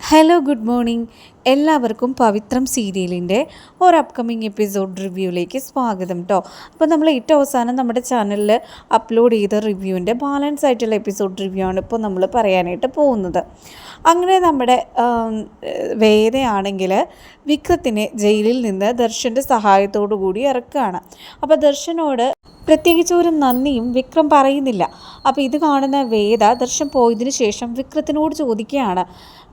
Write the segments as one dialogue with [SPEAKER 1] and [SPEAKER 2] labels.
[SPEAKER 1] Hello good morning എല്ലാവർക്കും പവിത്രം സീരിയലിന്റെ ഒരു അപ്കമിങ് എപ്പിസോഡ് റിവ്യൂയിലേക്ക് സ്വാഗതം കേട്ടോ അപ്പോൾ നമ്മൾ ഏറ്റവും അവസാനം നമ്മുടെ ചാനലിൽ അപ്ലോഡ് ചെയ്ത റിവ്യൂവിന്റെ ബാലൻസ് ആയിട്ടുള്ള എപ്പിസോഡ് റിവ്യൂ ആണ് ഇപ്പോൾ നമ്മൾ പറയാനായിട്ട് പോകുന്നത്. അങ്ങനെ നമ്മുടെ വേദയാണെങ്കിൽ വിക്രത്തിനെ ജയിലിൽ നിന്ന് ദർശന്റെ സഹായത്തോടു കൂടി ഇറക്കുകയാണ്. അപ്പോൾ ദർശനോട് പ്രത്യേകിച്ച് ഒരു നന്ദിയും വിക്രം പറയുന്നില്ല. അപ്പോൾ ഇത് കാണുന്ന വേദ ദർശൻ പോയതിനു ശേഷം വിക്രത്തിനോട് ചോദിക്കുകയാണ്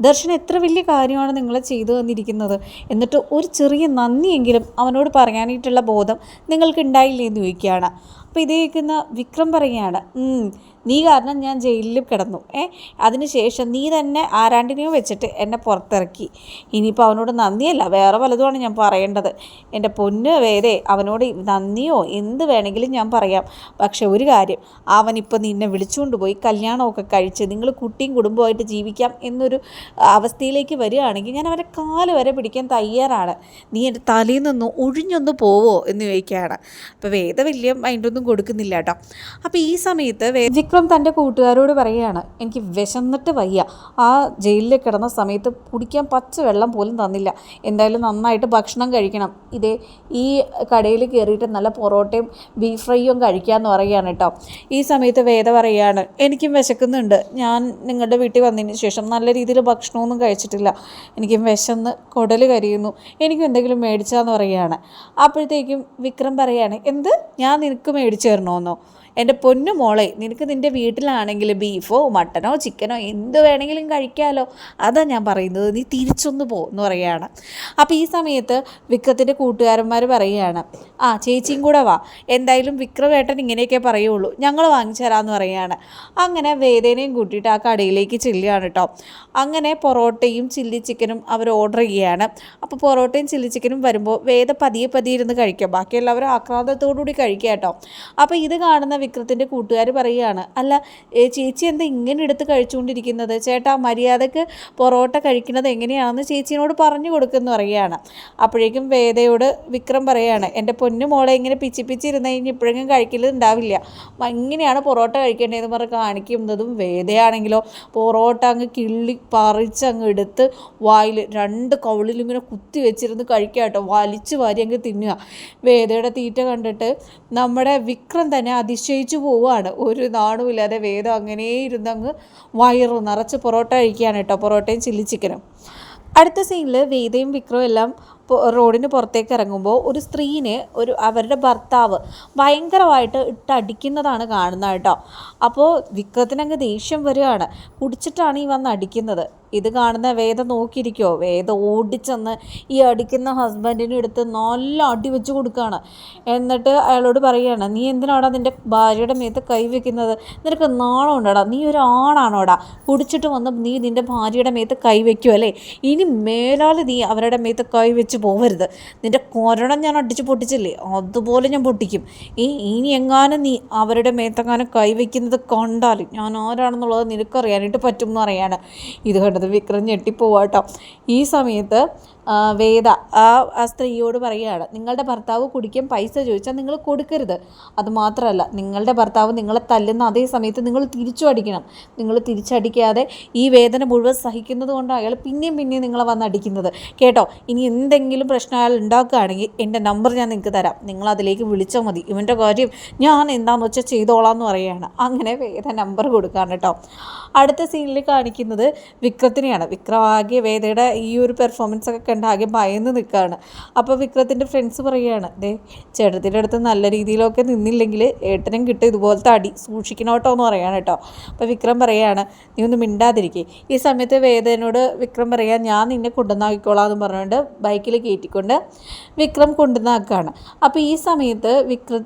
[SPEAKER 1] ദർശൻ എത്ര വലിയ കാര്യമാണ് നിങ്ങൾ ചെയ്തു തന്നിരിക്കുന്നത്? എന്നിട്ട് ഒരു ചെറിയ നന്ദിയെങ്കിലും അവനോട് പറയാനായിട്ടുള്ള ബോധം നിങ്ങൾക്ക് ഉണ്ടായില്ലേ എന്ന് ചോദിക്കുകയാണ്. അപ്പോൾ ഇത് കേൾക്കുന്ന വിക്രം പറയുകയാണ് നീ കാരണം ഞാൻ ജയിലിൽ കിടന്നു. ഏ അതിനുശേഷം നീ തന്നെ ആരാണ്ടിനെയോ വെച്ചിട്ട് എന്നെ പുറത്തിറക്കി. ഇനിയിപ്പോൾ അവനോട് നന്ദിയല്ല വേറെ പലതുമാണ് ഞാൻ പറയേണ്ടത്. എന്റെ പൊന്ന് വേരെ അവനോട് നന്ദിയോ? എന്ത് വേണമെങ്കിലും ഞാൻ പറയാം. പക്ഷെ ഒരു കാര്യം അവനിപ്പോൾ നിന്നെ വിളിച്ചുകൊണ്ട് പോയി കല്യാണമൊക്കെ കഴിച്ച് നിങ്ങൾ കുട്ടിയും കുടുംബമായിട്ട് ജീവിക്കാം എന്നൊരു അവസ്ഥയിലേക്ക് വരികയാണെങ്കിൽ ഞാൻ അവരെ കാൽ വരെ പിടിക്കാൻ തയ്യാറാണ്. നീ എന്റെ തലയിൽ നിന്ന് ഒഴിഞ്ഞൊന്ന് പോവോ? എന്ന് ചോദിക്കുകയാണ്. അപ്പോൾ വേദ വലിയ മൈൻഡൊന്നും കൊടുക്കുന്നില്ല കേട്ടോ. അപ്പോൾ ഈ സമയത്ത് വിക്രം തന്റെ കൂട്ടുകാരോട് പറയുകയാണ് എനിക്ക് വിശന്നിട്ട് വയ്യ. ആ ജയിലിൽ കിടന്ന സമയത്ത് കുടിക്കാൻ പച്ച വെള്ളം പോലും തന്നില്ല. എന്തായാലും നന്നായിട്ട് ഭക്ഷണം കഴിക്കണം. ഇതേ ഈ കടയിൽ കയറിയിട്ട് നല്ല പൊറോട്ടയും ബീഫ് ഫ്രൈയും കഴിക്കാമെന്ന് പറയുകയാണ് കേട്ടോ. ഈ സമയത്ത് വേദ പറയുകയാണ് എനിക്കും വിശക്കുന്നുണ്ട്. ഞാൻ നിങ്ങളുടെ വീട്ടിൽ വന്നതിന് ശേഷം നല്ല രീതിയിൽ ഭക്ഷണമൊന്നും കഴിച്ചിട്ടില്ല. എനിക്കും വിശന്ന് കുടൽ കരിയുന്നു. എനിക്കും എന്തെങ്കിലും മേടിച്ചാന്ന് പറയുകയാണ്. അപ്പോഴത്തേക്കും വിക്രം പറയുകയാണ് എന്ത്? ഞാൻ നിനക്ക് മേടിച്ചു തരണമെന്നോ എന്റെ പൊന്നു മോളെ നിനക്ക് നിന്റെ വീട്ടിലാണെങ്കിൽ ബീഫോ മട്ടനോ ചിക്കനോ എന്ത് വേണമെങ്കിലും കഴിക്കാമല്ലോ അതാ ഞാൻ പറയുന്നത്. നീ തിരിച്ചൊന്ന് പോ എന്ന് പറയുകയാണ്. അപ്പോൾ ഈ സമയത്ത് വിക്രത്തിന്റെ കൂട്ടുകാരന്മാർ പറയുകയാണ് ആ ചേച്ചിയും കൂടെ വാ. എന്തായാലും വിക്രമേട്ടൻ ഇങ്ങനെയൊക്കെ പറയുള്ളൂ. ഞങ്ങൾ വാങ്ങിച്ചു തരാമെന്ന് പറയുകയാണ്. അങ്ങനെ വേദനയും കൂട്ടിയിട്ട് ആ കടയിലേക്ക് ചെല്ലുകയാണ് കേട്ടോ. അങ്ങനെ പൊറോട്ടയും ചില്ലി ചിക്കനും അവർ ഓർഡർ ചെയ്യുകയാണ്. അപ്പോൾ പൊറോട്ടയും ചില്ലി ചിക്കനും വരുമ്പോൾ വേദ പതിയെ പതിയിരുന്ന് കഴിക്കാം. ബാക്കി എല്ലാവരും ആക്രാന്തത്തോടുകൂടി കഴിക്കുക കേട്ടോ. അപ്പോൾ ഇത് കാണുന്ന വിക്രത്തിന്റെ കൂട്ടുകാർ പറയുകയാണ് അല്ല ചേച്ചി എന്താ ഇങ്ങനെ എടുത്ത് കഴിച്ചുകൊണ്ടിരിക്കുന്നത്? ചേട്ടാ മര്യാദയ്ക്ക് പൊറോട്ട കഴിക്കുന്നത് എങ്ങനെയാണെന്ന് ചേച്ചിയോട് പറഞ്ഞു കൊടുക്കുമെന്ന് പറയുകയാണ്. അപ്പോഴേക്കും വേദയോട് വിക്രം പറയുകയാണ് എന്റെ പൊന്നു മോളെ ഇങ്ങനെ പിച്ചി പിച്ചി കഴിഞ്ഞ് ഇപ്പോഴെങ്കിലും കഴിക്കൽ ഉണ്ടാവില്ല. ഇങ്ങനെയാണ് പൊറോട്ട കഴിക്കേണ്ടതെന്ന് പറഞ്ഞ് കാണിക്കുന്നതും വേദയാണെങ്കിലോ പൊറോട്ട അങ്ങ് കിള്ളി പറിച്ച് അങ്ങ് എടുത്ത് വായിൽ രണ്ട് കവിളിലും ഇങ്ങനെ കുത്തി വെച്ചിരുന്ന് കഴിക്കുക കേട്ടോ വലിച്ചു വാരി അങ്ങ് തിന്നുക. വേദയുടെ തീറ്റ കണ്ടിട്ട് നമ്മുടെ വിക്രം തന്നെ അതിശയിച്ചു പോവുകയാണ്. ഒരു നാണുമില്ലാതെ വേദം അങ്ങനെ ഇരുന്നങ്ങ് വയറു നിറച്ച് പൊറോട്ട കഴിക്കുകയാണ് കേട്ടോ. പൊറോട്ടയും ചില്ലി ചിക്കനും. അടുത്ത സീനിൽ വേദയും വിക്രവും എല്ലാം റോഡിന് പുറത്തേക്ക് ഇറങ്ങുമ്പോൾ ഒരു സ്ത്രീനെ ഒരു അവരുടെ ഭർത്താവ് ഭയങ്കരമായിട്ട് ഇട്ടടിക്കുന്നതാണ് കാണുന്നത് കേട്ടോ. അപ്പോൾ വിക്രത്തിനങ്ങ് ദേഷ്യം വരികയാണ്. കുടിച്ചിട്ടാണ് ഈ വന്ന് അടിക്കുന്നത്. ഇത് കാണുന്ന വേദ നോക്കിയിരിക്കുമോ വേദ ഓടിച്ചെന്ന് ഈ അടിക്കുന്ന ഹസ്ബൻഡിനും എടുത്ത് നല്ല അടി വെച്ച് കൊടുക്കുകയാണ് എന്നിട്ട് അയാളോട് പറയുകയാണ് നീ എന്തിനാടാ നിന്റെ ഭാര്യയുടെ മേത്ത് കൈ വെക്കുന്നത്? നിനക്ക് നാണം ഉണ്ടടാ നീ ഒരു ആണാണോടാ? കുടിച്ചിട്ട് വന്ന് നീ നിന്റെ ഭാര്യയുടെ മേത്ത് കൈ വെക്കും അല്ലേ? ഇനി മേലാൽ നീ അവരുടെ മേത്ത് കൈ വെച്ച് പോവരുത്. നിന്റെ കൊരണം ഞാൻ അടിച്ച് പൊട്ടിച്ചില്ലേ? അതുപോലെ ഞാൻ പൊട്ടിക്കും. ഈ ഇനി എങ്ങാനും നീ അവരുടെ മേത്തെങ്ങാനും കൈ വെക്കുന്നത് കണ്ടാൽ ഞാൻ ആരാണെന്നുള്ളത് നിനക്കറിയാനായിട്ട് പറ്റും എന്ന് അറിയാണ് ഇത് കണ്ടത് വിക്രം ഞെട്ടിപ്പോവാട്ടോ. ഈ സമയത്ത് വേദ ആ ആ സ്ത്രീയോട് പറയുകയാണ് നിങ്ങളുടെ ഭർത്താവ് കുടിക്കാൻ പൈസ ചോദിച്ചാൽ നിങ്ങൾ കൊടുക്കരുത്. അതുമാത്രമല്ല നിങ്ങളുടെ ഭർത്താവ് നിങ്ങളെ തല്ലുന്ന അതേ സമയത്ത് നിങ്ങൾ തിരിച്ചു അടിക്കണം. നിങ്ങൾ തിരിച്ചടിക്കാതെ ഈ വേദന മുഴുവൻ സഹിക്കുന്നത് കൊണ്ടാണ് അയാൾ പിന്നെയും പിന്നെയും നിങ്ങളെ വന്ന് അടിക്കുന്നത്. കേട്ടോ ഇനി എന്തെങ്കിലും പ്രശ്നം അയാൾ ഉണ്ടാക്കുകയാണെങ്കിൽ എന്റെ നമ്പർ ഞാൻ നിങ്ങൾക്ക് തരാം. നിങ്ങൾ അതിലേക്ക് വിളിച്ചാൽ മതി. ഇവന്റെ കാര്യം ഞാൻ എന്താണെന്ന് വെച്ചാൽ ചെയ്തോളാം എന്ന് പറയുകയാണ്. അങ്ങനെ വേദ നമ്പർ കൊടുക്കുകയാണ് കേട്ടോ. അടുത്ത സീനിൽ കാണിക്കുന്നത് വിക്രത്തിനെയാണ്. വിക്രമാകിയ വേദയുടെ ഈ ഒരു പെർഫോമൻസ് ഒക്കെ കണ്ട് ആകെ ഭയന്ന് നിൽക്കുകയാണ് അപ്പോൾ വിക്രത്തിന്റെ ഫ്രണ്ട്സ് പറയുകയാണ് ദേ ചേട്ടത്തിന്റെ അടുത്ത് നല്ല രീതിയിലൊക്കെ നിന്നില്ലെങ്കിൽ ഏട്ടനും കിട്ടും ഇതുപോലത്തെ അടി സൂക്ഷിക്കണോട്ടോ എന്ന് പറയാണ് കേട്ടോ. അപ്പോൾ വിക്രം പറയുകയാണ് നീ ഒന്ന് മിണ്ടാതിരിക്കേ. ഈ സമയത്ത് വേദനോട് വിക്രം പറയാൻ ഞാൻ നിന്നെ കൊണ്ടുവന്നാക്കിക്കോളാം എന്ന് പറഞ്ഞുകൊണ്ട് ബൈക്കിൽ കയറ്റിക്കൊണ്ട് വിക്രം കൊണ്ടുവന്നാക്കുകയാണ് അപ്പോൾ ഈ സമയത്ത് വിക്ര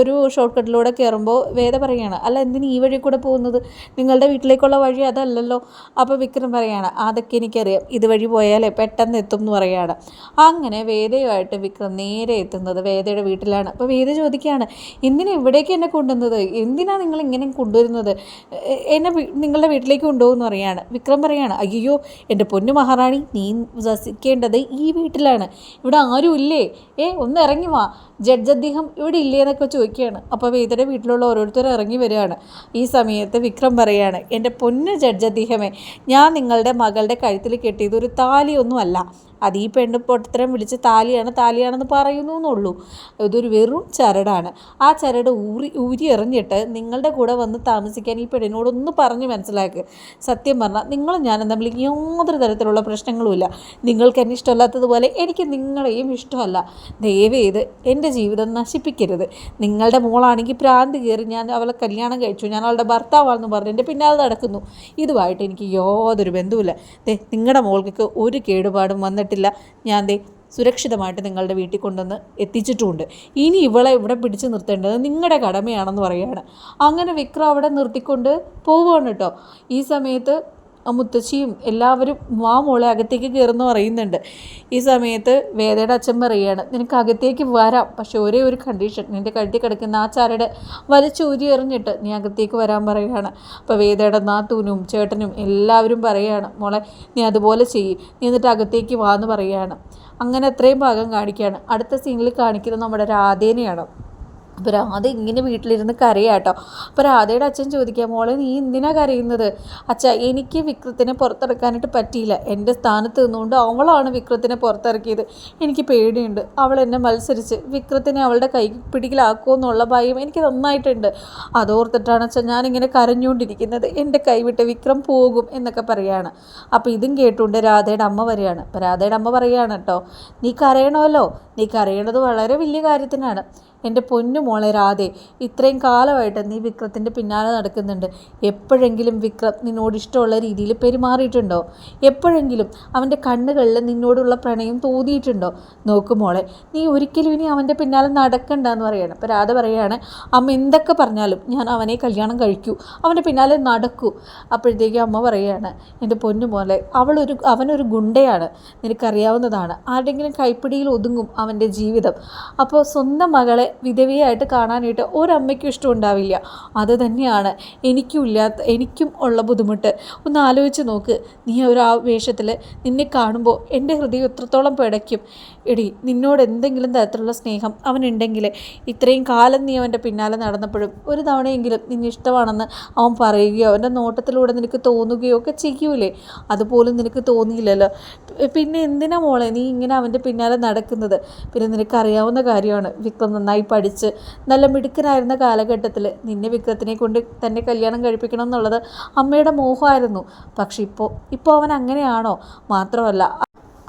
[SPEAKER 1] ഒരു ഷോർട്ട് കട്ടിലൂടെ കയറുമ്പോൾ വേദ പറയുകയാണ് അല്ല എന്തിന് ഈ വഴി കൂടെ പോകുന്നത്? നിങ്ങളുടെ വീട്ടിലേക്കുള്ള വഴി അതല്ലല്ലോ. അപ്പോൾ വിക്രം പറയുകയാണ് അതൊക്കെ എനിക്കറിയാം. ഇതുവഴി പോയാലേ പെട്ടെന്ന് എത്തും പറയുകയാണ്. അങ്ങനെ വേദയുമായിട്ട് വിക്രം നേരെ എത്തുന്നത് വേദയുടെ വീട്ടിലാണ്. അപ്പോൾ വേദ ചോദിക്കുകയാണ് എന്തിനാ ഇവിടേക്ക് എന്നെ കൊണ്ടുവന്നത്? എന്തിനാണ് നിങ്ങൾ ഇങ്ങനെ കൊണ്ടുവരുന്നത്? എന്നെ നിങ്ങളുടെ വീട്ടിലേക്ക് കൊണ്ടുപോകുമെന്ന് പറയാണ് വിക്രം പറയാണ് അയ്യോ എന്റെ പൊന്നു മഹാറാണി നീ വസിക്കേണ്ടത് ഈ വീട്ടിലാണ്. ഇവിടെ ആരും ഇല്ലേ? ഏ ഒന്ന് ഇറങ്ങി വാ. ജഡ്ജ് അദ്ദേഹം ഇവിടെ ഇല്ലേ എന്നൊക്കെ ചോദിക്കുകയാണ്. അപ്പോൾ വേദയുടെ വീട്ടിലുള്ള ഓരോരുത്തരും ഇറങ്ങി വരികയാണ്. ഈ സമയത്ത് വിക്രം പറയാണ് എന്റെ പൊന്ന് ജഡ്ജ് അദ്ദേഹമേ ഞാൻ നിങ്ങളുടെ മകളുടെ കഴുത്തിൽ കെട്ടിയത് ഒരു താലിയൊന്നുമല്ല. അത് ഈ പെണ്ണ് പൊട്ടത്തരം വിളിച്ച് താലിയാണ് താലിയാണെന്ന് പറയുന്നു എന്നുള്ളൂ ഇതൊരു വെറും ചരടാണ്. ആ ചരട് ഊറി ഊരി എറിഞ്ഞിട്ട് നിങ്ങളുടെ കൂടെ വന്ന് താമസിക്കാൻ ഈ പെണ്ണിനോടൊന്ന് പറഞ്ഞ് മനസ്സിലാക്കുക സത്യം പറഞ്ഞാൽ നിങ്ങളും ഞാനും തമ്മിൽ യാതൊരു തരത്തിലുള്ള പ്രശ്നങ്ങളുമില്ല. നിങ്ങൾക്ക് എന്നെ ഇഷ്ടമല്ലാത്തതുപോലെ എനിക്ക് നിങ്ങളെയും ഇഷ്ടമല്ല. ദയവേത് എന്റെ ജീവിതം നശിപ്പിക്കരുത്. നിങ്ങളുടെ മോളാണെങ്കിൽ പ്രാന്ത് കയറി ഞാൻ അവളെ കല്യാണം കഴിച്ചു ഞാൻ അവളുടെ ഭർത്താവാണെന്ന് പറഞ്ഞ് എന്റെ പിന്നാലെ നടക്കുന്നു. ഇതുമായിട്ട് എനിക്ക് യാതൊരു ബന്ധവുമില്ല. നിങ്ങളുടെ മോൾക്ക് ഒരു കേടുപാടും വന്നിട്ടില്ല ഞാൻ ദേ സുരക്ഷിതമായിട്ട് നിങ്ങളുടെ വീട്ടിൽ കൊണ്ടുവന്ന് എത്തിച്ചിട്ടുമുണ്ട് ഇനി ഇവളെ ഇവിടെ പിടിച്ചു നിർത്തേണ്ടത് നിങ്ങളുടെ കടമയാണെന്ന് പറയുകയാണ്. അങ്ങനെ വിക്രം അവിടെ നിർത്തിക്കൊണ്ട് പോവുകയാണ് കേട്ടോ. ഈ സമയത്ത് മുത്തശ്ശിയും എല്ലാവരും വാ മോളെ അകത്തേക്ക് കയറുന്നു പറയുന്നുണ്ട്. ഈ സമയത്ത് വേദയുടെ അച്ഛൻ പറയുകയാണ് നിനക്ക് അകത്തേക്ക് വരാം. പക്ഷെ ഒരേ ഒരു കണ്ടീഷൻ നിന്റെ കഴുത്തിൽ കിടക്കുന്ന ആ ചരട് വലിച്ചൂരി എറിഞ്ഞിട്ട് നീ അകത്തേക്ക് വരാൻ പറയുകയാണ്. അപ്പോൾ വേദയുടെ നാത്തൂനും ചേട്ടനും എല്ലാവരും പറയുകയാണ് മോളെ നീ അതുപോലെ ചെയ്യും. നീ എന്നിട്ട് അകത്തേക്ക് വാ എന്ന് പറയുകയാണ്. അങ്ങനെ അത്രയും ഭാഗം കാണിക്കുകയാണ്. അടുത്ത സീനിൽ കാണിക്കുന്നത് നമ്മുടെ രാധേനെയാണ്. അപ്പോൾ രാധ ഇങ്ങനെ വീട്ടിലിരുന്ന് കരയാട്ടോ. അപ്പോൾ രാധയുടെ അച്ഛൻ ചോദിക്കുക മോളെ നീ എന്തിനാ കരയുന്നത്? അച്ഛ എനിക്ക് വിക്രത്തിനെ പുറത്തിറക്കാനായിട്ട് പറ്റിയില്ല. എന്റെ സ്ഥാനത്ത് നിന്നുകൊണ്ട് അവളാണ് വിക്രത്തിനെ പുറത്തിറക്കിയത്. എനിക്ക് പേടിയുണ്ട്. അവൾ എന്നെ മത്സരിച്ച് വിക്രത്തിനെ അവളുടെ കൈ പിടിക്കലാക്കുമോ എന്നുള്ള ഭയം എനിക്ക് നന്നായിട്ടുണ്ട്. അതോർത്തിട്ടാണ് അച്ഛൻ ഞാനിങ്ങനെ കരഞ്ഞുകൊണ്ടിരിക്കുന്നത്. എന്റെ കൈവിട്ട് വിക്രം പോകും എന്നൊക്കെ പറയാണ്. അപ്പോൾ ഇതും കേട്ടുകൊണ്ട് രാധയുടെ അമ്മ വരികയാണ്. അപ്പോൾ രാധയുടെ അമ്മ പറയുകയാണ് കേട്ടോ നീ കരയണമല്ലോ. നീ കരയണത് വളരെ വലിയ കാര്യത്തിനാണ്. എന്റെ പൊന്നു മോളെ രാധേ ഇത്രയും കാലമായിട്ട് നീ വിക്രത്തിന്റെ പിന്നാലെ നടക്കുന്നുണ്ട്. എപ്പോഴെങ്കിലും വിക്രം നിന്നോട് ഇഷ്ടമുള്ള രീതിയിൽ പെരുമാറിയിട്ടുണ്ടോ? എപ്പോഴെങ്കിലും അവന്റെ കണ്ണുകളിൽ നിന്നോടുള്ള പ്രണയം തോന്നിയിട്ടുണ്ടോ? നോക്കു മോളെ നീ ഒരിക്കലും ഇനി അവന്റെ പിന്നാലെ നടക്കണ്ട എന്ന് പറയുകയാണ് അപ്പോൾ രാധ പറയുകയാണ് അമ്മ എന്തൊക്കെ പറഞ്ഞാലും ഞാൻ അവനെ കല്യാണം കഴിക്കൂ അവന്റെ പിന്നാലെ നടക്കൂ. അപ്പോഴത്തേക്കും അമ്മ പറയുകയാണ് എന്റെ പൊന്നു മോളെ അവളൊരു അവനൊരു ഗുണ്ടയാണ്. നിനക്കറിയാവുന്നതാണ് ആരുടെങ്കിലും കൈപ്പിടിയിൽ ഒതുങ്ങും അവന്റെ ജീവിതം. അപ്പോൾ സ്വന്തം മകളെ വിധവയായിട്ട് കാണാനായിട്ട് ഒരമ്മയ്ക്കും ഇഷ്ടം ഉണ്ടാവില്ല അത് തന്നെയാണ് എനിക്കും ഇല്ലാത്ത എനിക്കും ഉള്ള ബുദ്ധിമുട്ട്. ഒന്ന് ആലോചിച്ച് നോക്ക്. നീ ഒരു ആ വേഷത്തിൽ നിന്നെ കാണുമ്പോൾ എന്റെ ഹൃദയം എത്രത്തോളം പിടയ്ക്കും. എടി നിന്നോട് എന്തെങ്കിലും തരത്തിലുള്ള സ്നേഹം അവനുണ്ടെങ്കിൽ ഇത്രയും കാലം നീ അവന്റെ പിന്നാലെ നടന്നപ്പോഴും ഒരു തവണയെങ്കിലും നിന്നെ ഇഷ്ടമാണെന്ന് അവൻ പറയുകയോ അവന്റെ നോട്ടത്തിലൂടെ നിനക്ക് തോന്നുകയോ ഒക്കെ ചെയ്യൂലേ? അതുപോലും നിനക്ക് തോന്നിയില്ലല്ലോ. പിന്നെ എന്തിനാ മോളെ നീ ഇങ്ങനെ അവന്റെ പിന്നാലെ നടക്കുന്നത്? പിന്നെ നിനക്കറിയാവുന്ന കാര്യമാണ്. വിക്രം നന്നായി പഠിച്ച് നല്ല മിടുക്കനായിരുന്ന കാലഘട്ടത്തിൽ നിന്നെ വിക്രത്തിനെ കൊണ്ട് തന്നെ കല്യാണം കഴിപ്പിക്കണം എന്നുള്ളത് അമ്മയുടെ മോഹമായിരുന്നു. പക്ഷെ ഇപ്പോൾ ഇപ്പോൾ അവൻ അങ്ങനെയാണോ? മാത്രമല്ല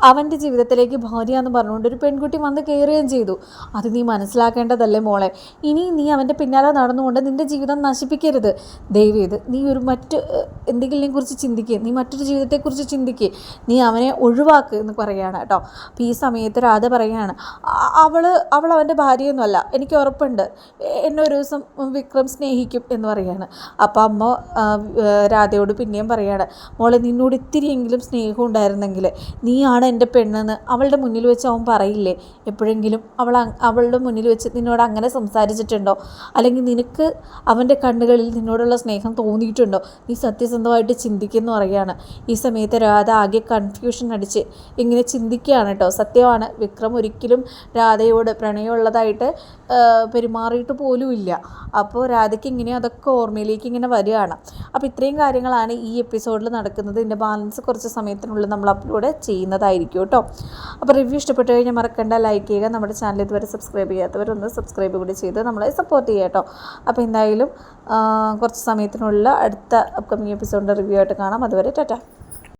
[SPEAKER 1] അവന്റെ ജീവിതത്തിലേക്ക് ഭാര്യ എന്ന് പറഞ്ഞുകൊണ്ട് ഒരു പെൺകുട്ടി വന്ന് കയറുകയും ചെയ്തു. അത് നീ മനസ്സിലാക്കേണ്ടതല്ലേ മോളെ? ഇനി നീ അവന്റെ പിന്നാലെ നടന്നുകൊണ്ട് നിന്റെ ജീവിതം നശിപ്പിക്കരുത്. ദയവേത് നീ ഒരു മറ്റ് എന്തെങ്കിലും കുറിച്ച് ചിന്തിക്കുക നീ മറ്റൊരു ജീവിതത്തെക്കുറിച്ച് ചിന്തിക്കുക നീ അവനെ ഒഴിവാക്കുക എന്ന് പറയുകയാണ് കേട്ടോ. അപ്പോൾ ഈ സമയത്ത് രാധ പറയുകയാണ് അവൾ അവൾ അവന്റെ ഭാര്യയൊന്നുമല്ല. എനിക്ക് ഉറപ്പുണ്ട്. എന്നെ ഒരു ദിവസം വിക്രം സ്നേഹിക്കും എന്ന് പറയുകയാണ്. അപ്പോൾ അമ്മ രാധയോട് പിന്നെയും പറയുകയാണ് മോളെ നിന്നോട് ഇത്തിരിയെങ്കിലും സ്നേഹം ഉണ്ടായിരുന്നെങ്കിൽ നീയാണ് എന്റെ പെണ്ണെന്ന് അവളുടെ മുന്നിൽ വെച്ച് അവൻ പറയില്ലേ? എപ്പോഴെങ്കിലും അവൾ അവളുടെ മുന്നിൽ വെച്ച് നിന്നോട് അങ്ങനെ സംസാരിച്ചിട്ടുണ്ടോ? അല്ലെങ്കിൽ നിനക്ക് അവന്റെ കണ്ണുകളിൽ നിന്നോടുള്ള സ്നേഹം തോന്നിയിട്ടുണ്ടോ? നീ സത്യസന്ധമായിട്ട് ചിന്തിക്കുന്നു പറയുകയാണ്. ഈ സമയത്ത് രാധ ആകെ കൺഫ്യൂഷൻ അടിച്ച് ഇങ്ങനെ ചിന്തിക്കുകയാണ് കേട്ടോ. സത്യമാണ് വിക്രം ഒരിക്കലും രാധയോട് പ്രണയമുള്ളതായിട്ട് പെരുമാറിയിട്ട് പോലുമില്ല. അപ്പോൾ രാധയ്ക്ക് ഇങ്ങനെ അതൊക്കെ ഓർമ്മയിലേക്ക് ഇങ്ങനെ വരികയാണ്. അപ്പോൾ ഇത്രയും കാര്യങ്ങളാണ് ഈ എപ്പിസോഡിൽ നടക്കുന്നത്. ഇതിന്റെ ബാലൻസ് കുറച്ച് സമയത്തിനുള്ളിൽ നമ്മൾ അപ്ലോഡ് ചെയ്യുന്നതായിരിക്കും. കേട്ടോ. അപ്പോൾ റിവ്യൂ ഇഷ്ടപ്പെട്ടു കഴിഞ്ഞാൽ മറക്കണ്ട. ലൈക്ക് ചെയ്യുക നമ്മുടെ ചാനൽ ഇതുവരെ സബ്സ്ക്രൈബ് ചെയ്യാത്തവരൊന്ന് സബ്സ്ക്രൈബ് കൂടി ചെയ്ത് നമ്മളെ സപ്പോർട്ട് ചെയ്യുക കേട്ടോ. അപ്പോൾ എന്തായാലും കുറച്ച് സമയത്തിനുള്ള അടുത്ത അപ്കമിങ് എപ്പിസോഡിന്റെ റിവ്യൂ ആയിട്ട് കാണാം. അതുവരെ ടാറ്റ.